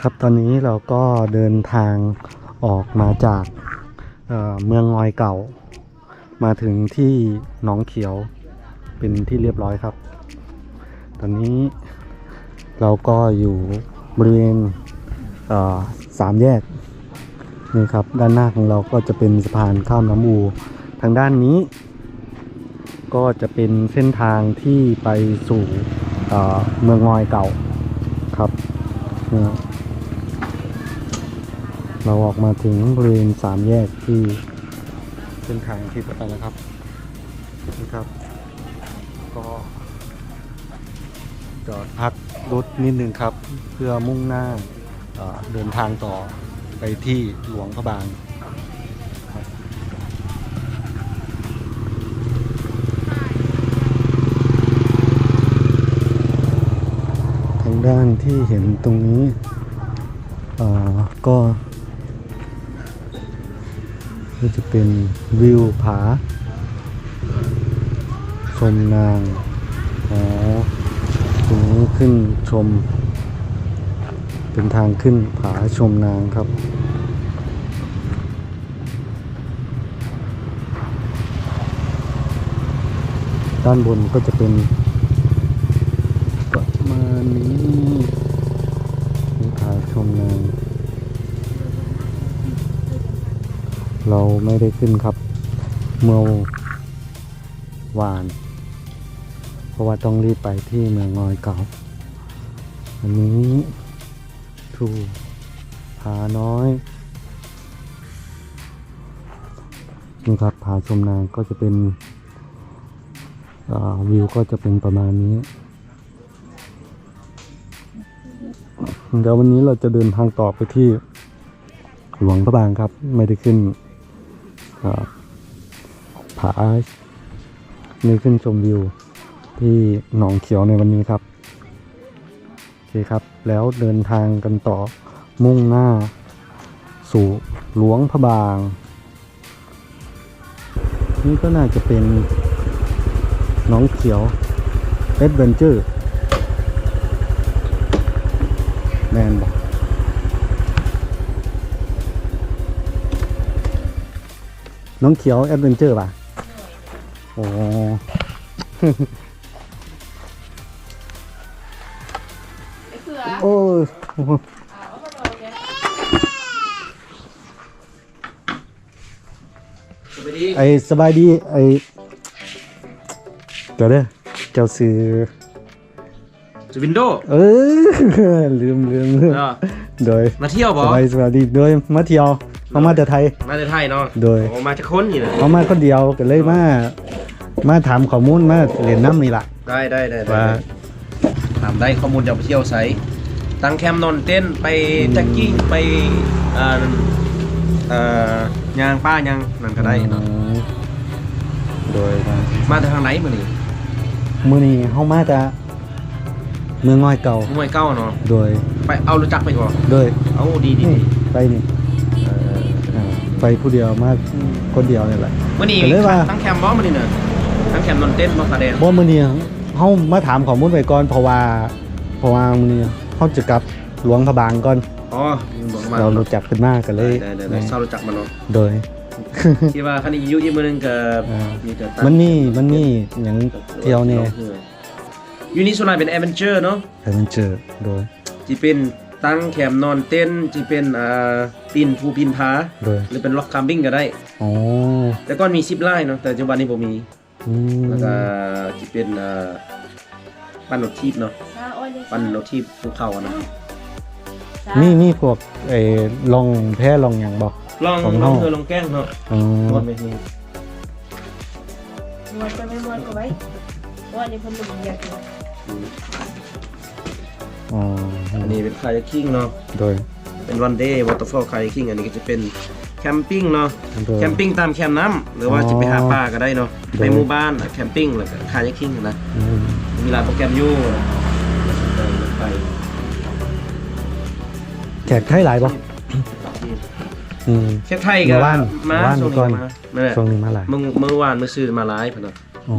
ครับตอนนี้เราก็เดินทางออกมาจากเเมืองงอยเก่า มาถึงที่หนองเขียวเป็นที่เรียบร้อยครับ ตอนนี้เราก็อยู่บริเวณเสามแยกนี่ครับด้านหน้าของเราก็จะเป็นสะพานข้ามน้ำอูทางด้านนี้ ก็จะเป็นเส้นทางที่ไปสู่เเมืองงอยเก่า เนี่ยเราออกมาถึงบริเวณสามแยกที่เส้นทางที่ไปแล้วครับนี่ครับ ก็จอดพักรถนิดนึงครับ เพื่อมุ่งหน้าเดินทางต่อไปที่หลวงพระบาง ด้านที่เห็นตรงนี้ก็ก็จะเป็นวิวผา ชมนางอ๋อตรงนี้ขึ้นชม เป็นทางขึ้นผาชมนางครับด้านบนก็จะเป็น เราไม่ได้ขึ้นครับ เมื่อวาน เพราะว่าต้องรีบไปที่เมืองงอยเก่าอันนี้ทูผาน้อยนี่ครับผาชมนางก็จะเป็นวิวก็จะเป็นประมาณนี้เดี๋ยววันนี้เราจะเดินทางต่อไปที่หลวงพระบางครับ ไม่ได้ขึ้น อ่าผาไม่ขึ้นชมวิวที่หนองเขียวในวันนี้ครับโอเคครับ แล้วเดินทางกันต่อมุ่งหน้า สู่หลวงพระบาง นี่ก็น่าจะเป็นหนองเขียวเอดเวนเจอร์แมนบอก น้องเขียวแอดเวนเจอร์ป่ะโอ้ไอ้เสือโอ้ยเอาเอาไปเลยเนี่ยสวัสดีไอสบายดี ไอเดี๋ยวเด้อเจ้าซื้อจูวินโดเออลืมลืมลืมเนาะโดยมาเที่ยวบ่สบายสบายดีโดยมาเที่ยว เขามาแต่ไทย มาจากไทยเนาะโดยโอ้มาจากคนนี่นะเขามาคนเดียวก็เลยมามาถามข้อมูลมาเรียนน้ำนี่ล่ะได้ได้ได้ได้ว่า ถามได้ข้อมูลจะไปเที่ยวไสตั้งแคมป์นอนเต้นไปแจ็คกิ้งไปอ่าเอ่อยางป้ายางนั่นก็ได้เนาะอืมโดยมามาจากทางไหนมื้อนี้มื่อนี้เฮามาจากเมืองน้อยเก่า มวยเก้าเนาะโดย ไปเอารู้จักไปก่อนโดย เอาดีดีนี่ดีไปนี่เอออ่า ไปผู้เดียวมาคนเดียวนี่แหละมื้อนี้ก็เลยว่าตั้งแคมป์บ่มื้อนี้เนาะตั้งแคมป์นอนเต้นบ่คาแดนบ่มื้อนี้เฮามาถามข้อมูลไว้ก่อนเพราะว่าเพราะว่ามื้อนี้เฮาจะกลับหลวงพระบางก่อนอ๋อบอกมาเรารู้จักกันมากกันเลได้ยได้ได้ได้เศร้ารู้จักมันเนาะโดยคิดว่าคันนี้อยู่อีกมื้อนึงก็อ่ามีแต่ตั้งมันมีมันมีหยังเที่ยวเนี่ยยูนิโซนายเป็นแอดเวนเจอร์เนาะให้มันเจอโดยที่เป็น ตั้งแคมป์นอนเต้นที่เป็นอ่าปีนภูปีนผาโดยหรือเป็นล็อกคัมบิ้งก็ได้ อ๋อแต่ก่อนมีซิปไลน์เนาะแต่ปัจจุบันนี้บ่มีอืมแล้วก็ที่เป็นอ่าปั้นรถทีบเนาะซาโอ้ยเลยปั้นรถทีบภูเขาอะนะซามีมีพวกไอ้ลองแพ้ลองหยังบ่ลองของลเฮาองเธอลองแกล้งเนาะอ๋อมวนไหมนี่มวนก็ไม่มวนก็ไว้เพราะอันนี้เพิ่นหนุ่มอยากกินอ๋ ออันนี้เป็นคายักกิ้งเนาะโดยเป็นวันเดย์วอเตอร์ฟอลคายักกิ้งอันนี้ก็จะเป็นแคมปิ้งเนาะโดยแคมปิ้งตามแคมป์น้ำหรือว่าอ๋อจะไปหาปลาก็ได้เนาะโดยไปหมู่บ้านแคมปิ้งแล้วก็คายักกิ้งนะอืมมีหลายโปรแกรมอยู่ไปแขกไทยหลายบ่อืมแค่ไทยก็เมื่อวานมาเมื่อวานช่วงก่อนนี้มานั่นแหละช่วงนี้มาหลายเมื่อเมื่อวานเมื่อซื้อมาหลายพะเนาะอ๋อ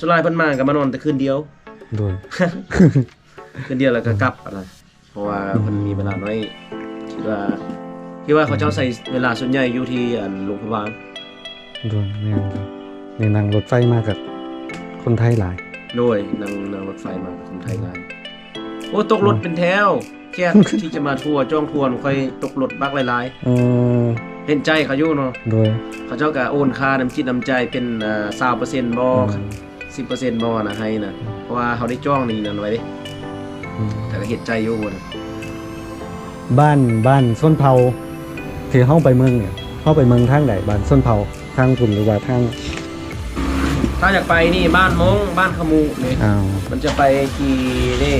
สุดท้ายเพิ่นมาก็มานอนแต่คืนเดียวโดย คืนเดียวแล้วก็กลับอะไรเพราะว่ามันมีเวลาน้อยคิดว่าคิดว่าเขาเจ้าใส่เวลาส่วนใหญ่อยู่ที่อันโรงพยาบาลด้วยแม่นครับในนั่งรถไฟมากับคนไทยหลายด้วยนั่งนั่งรถไฟมากับคนไทยหลายโอ้ตกรถเป็นแถวแค่ที่จะมาทัวร์จ้องทัวร์ค่อยตกรถบักหลายเออๆเห็นใจเขาอยู่เนาะโดย เขาเจ้าก็โอนค่าน้ำจิตน้ำใจเป็นเอ่อ20%บ่10%บ่นะให้นะเพราะว่าเขาได้จ้องนี่นั่นไว้เด้อืม แต่ก็เห็นใจอยู่นะบ้านบ้านส้นเผาที่เข้าไปเมืองเนี่ยเข้าไปเมืองทางไหนบ้านส้นเผาทางคุณหรือว่าทางถ้าอยากไปนี่บ้านมงบ้านขมูนี่อ้าวมันจะไปขี่นี่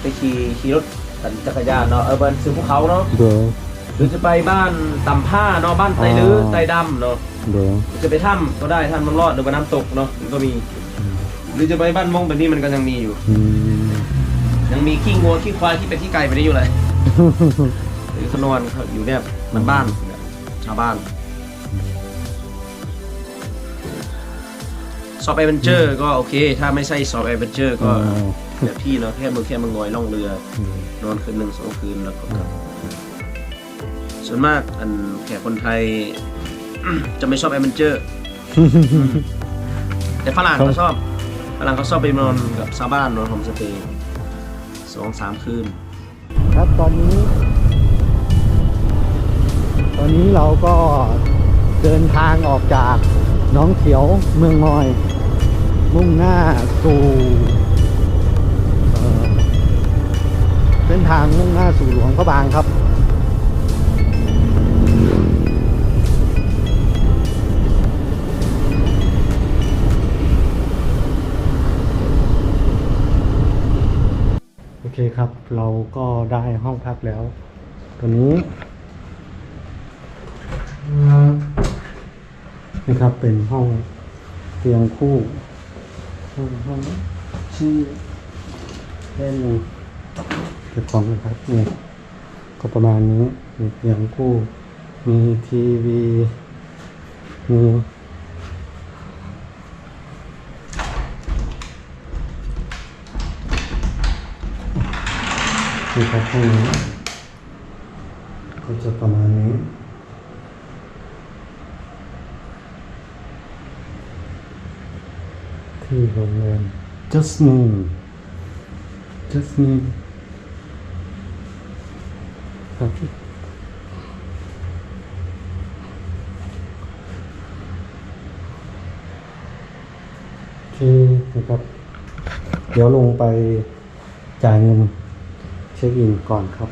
ไปขี่ขี่รถปั่นจักรยานเนาะเออบ้านซื้อภูเขาเนาะเดี๋ยว หรือจะไปบ้านตำผ้าเนาะบ้านไตลืออ๋อไตดำเนาะเดี๋ยว จะไปถ้ำก็ได้ถ้ำน้ำรอดหรือว่าน้ำตกเนาะมันก็มีหรือจะไปบ้านมงแบบนี้มันก็ยังมีอยู่ อืม ยังมีขี้งัวขี้ควายขี้เป็ดขี้ไก่ไปได้อยู่เลยหรือขนวนครับอยู่เนี่ยมันบ้านเนี่ยชาวบ้านสอบแอดเวนเจอร์ก็โอเค ถ้าไม่ใช่สอบแอดเวนเจอร์ก็อ๋อแบบพี่เนาะแค่มือแค่มืองอยล่องเรืออืมนอนคืนหนึ่งสองคืนแล้วก็กลับส่วนมากอันแขกคนไทย จะไม่ชอบแอดเวนเจอร์ แต่ฝรั่งเขาชอบฝรั่งเขาชอบไปนอนกับชาวบ้านนอนโฮมสเตย์ สองสามคืน ครับตอนนี้ ตอนนี้เราก็เดินทางออกจากน้องเขียวเมืองมอย มุ่งหน้าสู่เส้นทางมุ่งหน้าสู่หลวงพระบางครับ ครับ เราก็ได้ห้องพักแล้ว ตัวนี้นะครับ เป็นห้องเตียงคู่ห้องห้องชื่อเล่นเก็บของนะครับเนี่ยก็ประมาณนี้มีเตียงคู่ มีทีวีมี นี่ครับห้องนี้ก็จะประมาณนี้ที่โรงแรม Jasmine Jasmine ครับโอเคนะครับ เดี๋ยวลงไปจ่ายเงิน ช็คอินก่อนครับ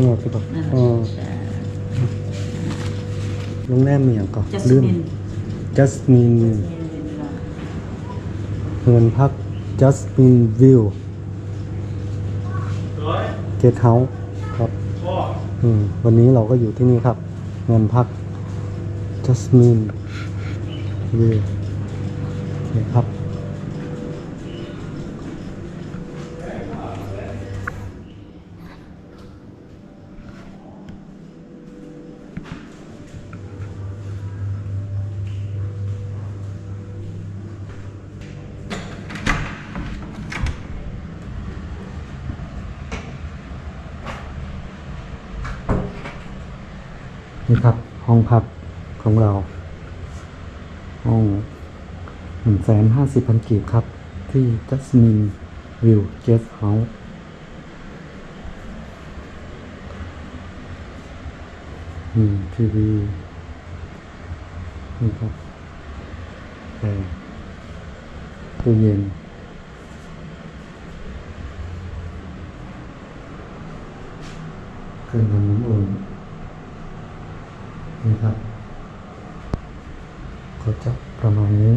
งหมดคือแบบนั่นแหละโรงแรมมีอย่างก่อนจัสลืมมิน Jasmine เวลาเงินพัก Jasmine View เกสเฮาส์ครับอืมวันนี้เราก็อยู่ที่นี่ครับ เงินพัก Jasmine View โอเคครับ นี่ครับ ห้องพักของเรา ห้องหนึ่งแสนห้าสิบพันกีบครับ ที่ Jasmine View Guest House อืมทีวีนี่ครับแต่ตู้เย็นเครื่องทำน้ำอุ่น นี่ครับ ก็จะประมาณนี้